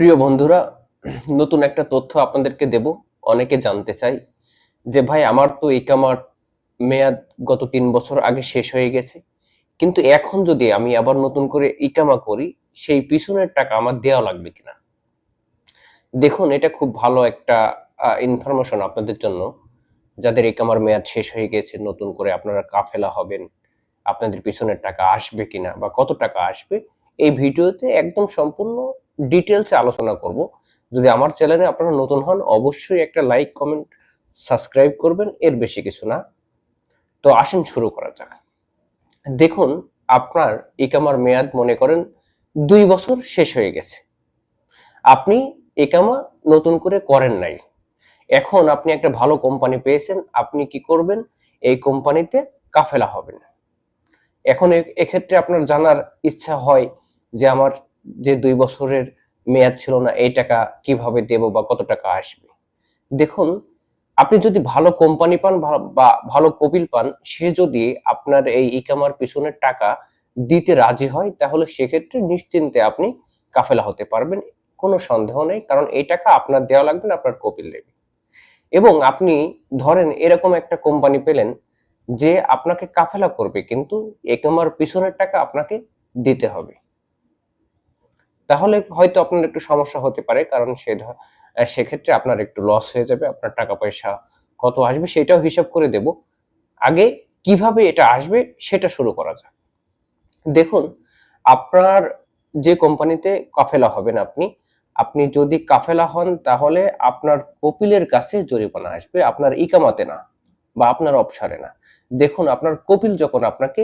প্রিয় বন্ধুরা, নতুন একটা তথ্য আপনাদেরকে দেব। অনেকে জানতে চাই যে, ভাই, আমার তো ইকামার মেয়াদ গত তিন বছর আগে শেষ হয়ে গেছে। কিন্তু এখন যদি আমি আবার নতুন করে ইকামা করি, সেই পিছনের টাকা আমার দেওয়া লাগবে কিনা? দেখুন, এটা খুব ভালো একটা ইনফরমেশন আপনাদের জন্য। যাদের ইকামার মেয়াদ শেষ হয়ে গেছে, নতুন করে আপনারা কাফেলা হবেন, আপনাদের পিছনের টাকা আসবে কিনা বা কত টাকা আসবে, এই ভিডিওতে একদম সম্পূর্ণ ডিটেলসে আলোচনা করব। যদি আমার চ্যানেলে আপনারা নতুন হন, অবশ্যই একটা লাইক কমেন্ট সাবস্ক্রাইব করবেন, এর বেশি কিছু না। তো আসেন শুরু করা যাক। দেখুন, আপনার ইকামার মেয়াদ, মনে করেন, দুই বছর শেষ হয়ে গেছে। আপনি একামা নতুন করে করেন নাই। এখন আপনি একটা ভালো কোম্পানি পেয়েছেন, আপনি কি করবেন? এই কোম্পানিতে কাফেলা হবেন। এখন এক্ষেত্রে আপনার জানার ইচ্ছা হয় যে, আমার যে দুই বছরের মেয়াদ ছিল না, এই টাকা কীভাবে দেব বা কত টাকা আসবে? দেখুন, আপনি যদি ভালো কোম্পানি পান বা ভালো কপিল পান, সে যদি আপনার এই ইকামার পিছনের টাকা দিতে রাজি হয়, তাহলে সেক্ষেত্রে নিশ্চিন্তে আপনি কাফেলা হতে পারবেন, কোনো সন্দেহ নেই, কারণ এই টাকা আপনার দেওয়া লাগবে না, আপনার কপিল দেবে। এবং আপনি ধরেন, এরকম একটা কোম্পানি পেলেন যে আপনাকে কাফেলা করবে, কিন্তু একামার পিছনের টাকা আপনাকে দিতে হবে। তাহলে হয়তো আপনার একটু সমস্যা হতে পারে, কারণ সে সেক্ষেত্রে আপনার একটু লস হয়ে যাবে, আপনার টাকা পয়সা কত আসবে সেটাও হিসাব করে দেব। আগে কীভাবে এটা আসবে সেটা শুরু করা যাক। দেখুন, আপনার যে কোম্পানিতে কাফেলা হবেন আপনি আপনি যদি কাফেলা হন তাহলে আপনার কপিলের কাছে জরিমানা আসবে, আপনার ইকামাতে না বা আপনার অপসারে না। দেখুন, আপনার কপিল যখন আপনাকে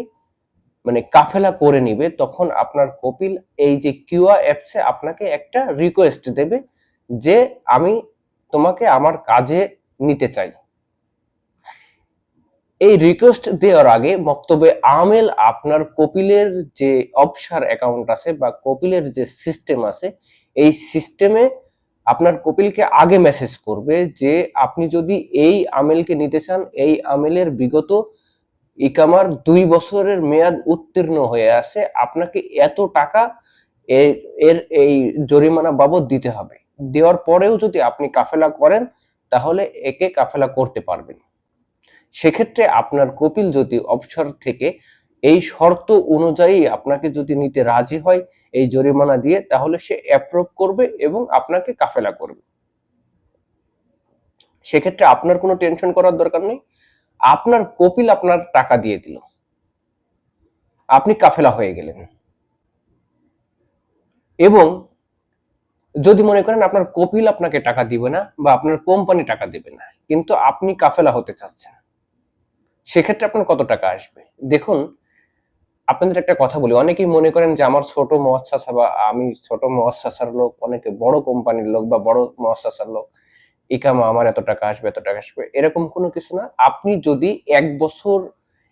মানে কাফেলা করে নিবে, তখন আপনার কপিল এই যে কিউআ অ্যাপসে আপনাকে একটা রিকোয়েস্ট দেবে যে আমি তোমাকে আমার কাজে নিতে চাই। এই রিকোয়েস্ট দেওয়ার আগে বক্তব্যে আমেল আপনার কপিলের যে অবসার অ্যাকাউন্ট আছে বা কপিলের যে সিস্টেম আছে, এই সিস্টেমে আপনার কপিলকে আগে মেসেজ করবে যে আপনি যদি এই আমেলকে নিতে চান, এই আমেলের বিগত ইকামার দুই বছরের মেয়াদ উত্তীর্ণ হয়ে আছে। আপনাকে এত টাকা এর এই জরিমানা বাবদ দিতে হবে। দেওয়ার পরেও যদি আপনি কাফেলা করেন, তাহলে একে কাফেলা করতে পারবেন। সেক্ষেত্রে আপনার কপিল যদি অবসর থেকে এই শর্ত অনুযায়ী আপনাকে যদি নিতে রাজি হয় এই জরিমানা দিয়ে, তাহলে সে অ্যাপ্রুভ করবে এবং আপনাকে কাফেলা করবে। সেক্ষেত্রে আপনার কোনো টেনশন করার দরকার নেই। আপনার কপিল আপনার টাকা দিয়ে দিল। আপনি কাফেলা হয়ে গেলেন। এবং যদি মনে করেন আপনার কপিল আপনাকে টাকা দিবে না বা আপনার কোম্পানি টাকা দিবে না, কিন্তু আপনি কাফেলা হতে চাচ্ছেন, সেক্ষেত্রে আপনার কত টাকা আসবে? দেখুন, আপনাদের একটা কথা বলি। অনেকেই মনে করেন যে আমার ছোট মহাসাসা বা আমি ছোট মহাসাসার লোক, অনেকে বড় কোম্পানির লোক বা বড় মহাসাসার লোক। ইকামা আমার এত টাকা আসবে, এত টাকা আসবে, এরকম কোনো কিছু না। আপনি যদি এক বছর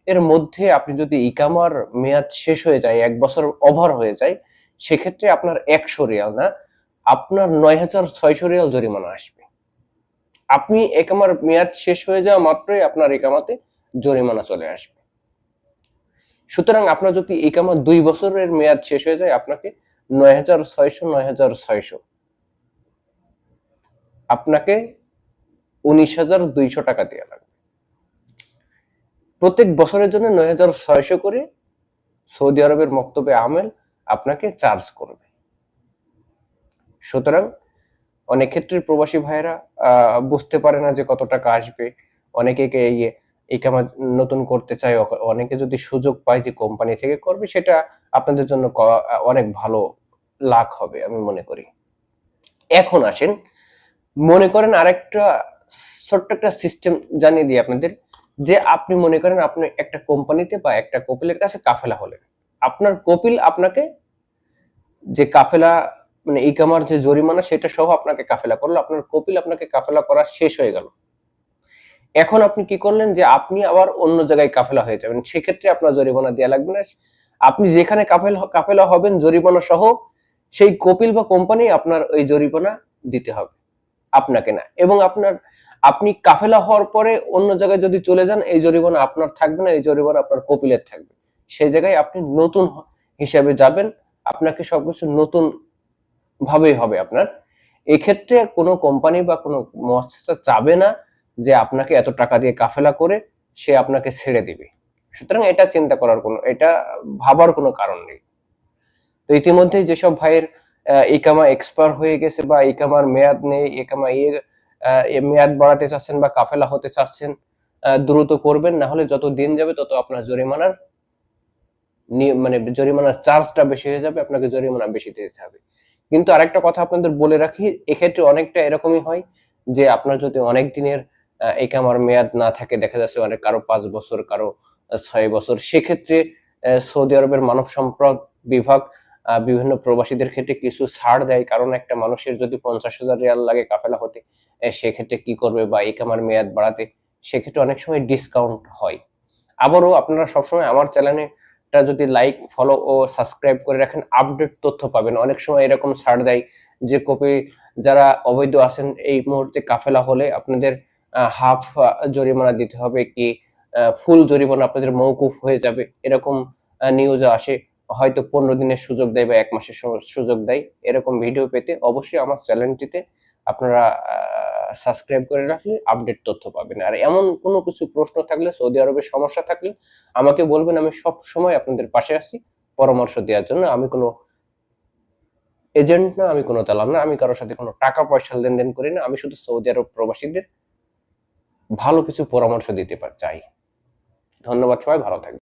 এর মধ্যে আপনি যদি ইকামার মেয়াদ শেষ হয়ে যায়, এক বছর ওভার হয়ে যায়, সেক্ষেত্রে আপনার একশো রিয়াল না, আপনার নয় হাজার ছয়শো রিয়াল জরিমানা আসবে। আপনি একামার মেয়াদ শেষ হয়ে যাওয়া মাত্রই আপনার একামাতে জরিমানা চলে আসবে। সুতরাং আপনার যদি একামা দুই বছরের মেয়াদ শেষ হয়ে যায়, আপনাকে নয় হাজার ছয়শো, নয় হাজার ছয়শো আপনাকে উনিশ হাজার দুইশো টাকা দেওয়া লাগবে। প্রত্যেক বছরের জন্য নয় হাজার ছয়শো করে সৌদি আরবের মক্তবে আমেল আপনাকে চার্জ করবে। সুতরাং অনেক ক্ষেত্রে প্রবাসী ভাইয়েরা বুঝতে পারে না যে কত টাকা আসবে। অনেকে এই ইকামা নতুন করতে চায় অনেকে যদি সুযোগ পায় যে কোম্পানি থেকে করবে, সেটা আপনাদের জন্য অনেক ভালো লাভ হবে আমি মনে করি। এখন আসেন মনে করেন আরেকটা ছোট্ট একটা সিস্টেম জানিয়ে দিই আপনাদের, যে আপনি মনে করেন আপনি একটা কোম্পানিতে বা একটা কপিলের কাছে কাফেলা হলেন। আপনার কপিল আপনাকে যে কাফেলা মানে ইকামার যে জরিমানা, সেটা সহ আপনাকে কাফেলা করল, আপনার কপিল আপনাকে কাফেলা করা শেষ হয়ে গেল। এখন আপনি কি করলেন যে আপনি আবার অন্য জায়গায় কাফেলা হয়ে যাবেন। সেক্ষেত্রে আপনার জরিমানা দেওয়া লাগবে না। আপনি যেখানে কাফেল, কাফেলা হবেন, জরিমানা সহ সেই কপিল বা কোম্পানি আপনার ওই জরিমানা দিতে হবে। আপনাকে না। এবং আপনার, আপনি কাফেলা হওয়ার পরে অন্য জায়গায় যদি চলে যান, এই জরিমানা আপনার থাকবে না, এই জরিমানা আপনার কপিলের থাকবে। সেই জায়গায় আপনি নতুন হিসাবে যাবেন, আপনাকে সবকিছু নতুন ভাবেই হবে আপনার। এক্ষেত্রে কোনো কোম্পানি বা কোনো মহাসা চাবে না যে আপনাকে এত টাকা দিয়ে কাফেলা করে সে আপনাকে ছেড়ে দিবে। সুতরাং এটা চিন্তা করার কোনো, এটা ভাবার কোনো কারণ নেই। তো ইতিমধ্যেই যেসব ভাইয়ের ইকামা এক্সপায়ার হয়ে গেছে বা ইকামার মেয়াদ নেই, ইকামা ইয়ে মেয়াদ বাড়াতে চাচ্ছেন বা কাফেলা হতে চাচ্ছেন দ্রুত করবেন, না হলে যত দিন যাবে তত আপনার জরিমানার মানে জরিমানার চার্জটা বেশি হয়ে যাবে, আপনাকে জরিমানা বেশি দিতে হবে। কিন্তু আরেকটা কথা আপনাদের বলে রাখি, এক্ষেত্রে অনেকটা এরকমই হয় যে আপনার যদি অনেক দিনের একামার মেয়াদ না থাকে, দেখা যাচ্ছে অনেক কারও পাঁচ বছর, কারও ছয় বছর, সেক্ষেত্রে সৌদি আরবের মানব সম্পদ বিভাগ বিভিন্ন প্রবাসীদের ক্ষেত্রে কিছু ছাড় দেয়। কারণ একটা মানুষের যদি পঞ্চাশ হাজার রিয়াল লাগে কাফেলা হতে সেক্ষেত্রে কি করবে বা একামার মেয়াদ বাড়াতে, সেক্ষেত্রে অনেক সময় ডিসকাউন্ট হয়। আবারও আপনারা সবসময় আমার চ্যানেলেটা যদি লাইক ফলো ও সাবস্ক্রাইব করে রাখেন আপডেট তথ্য পাবেন। অনেক সময় এরকম ছাড় দেয় যে কপি যারা অবৈধ আছেন, এই মুহূর্তে কাফেলা হলে আপনাদের হাফ জরিমানা দিতে হবে কি ফুল জরিমানা আপনাদের মৌকুফ হয়ে যাবে। এরকম নিউজ আসে। হয়তো পনেরো দিনের সুযোগ দেয় বা এক মাসের সুযোগ দেয়, এরকম ভিডিও পেতে অবশ্যই আমার চ্যানেলটিতে আপনারা সাবস্ক্রাইব করে রাখলে আপডেট তথ্য পাবেন। আর এমন কোনো কিছু প্রশ্ন থাকলে, সৌদি আরবের সমস্যা থাকলে আমাকে বলবেন, আমি সব সময় আপনাদের পাশে আছি পরামর্শ দেওয়ার জন্য। আমি কোনো এজেন্ট না, আমি কোনো দালাল না, আমি কারোর সাথে কোনো টাকা পয়সা লেনদেন করি না। আমি শুধু সৌদি আরব প্রবাসীদের ভালো কিছু পরামর্শ দিতে চাই। ধন্যবাদ সবাই, ভালো থাকবেন।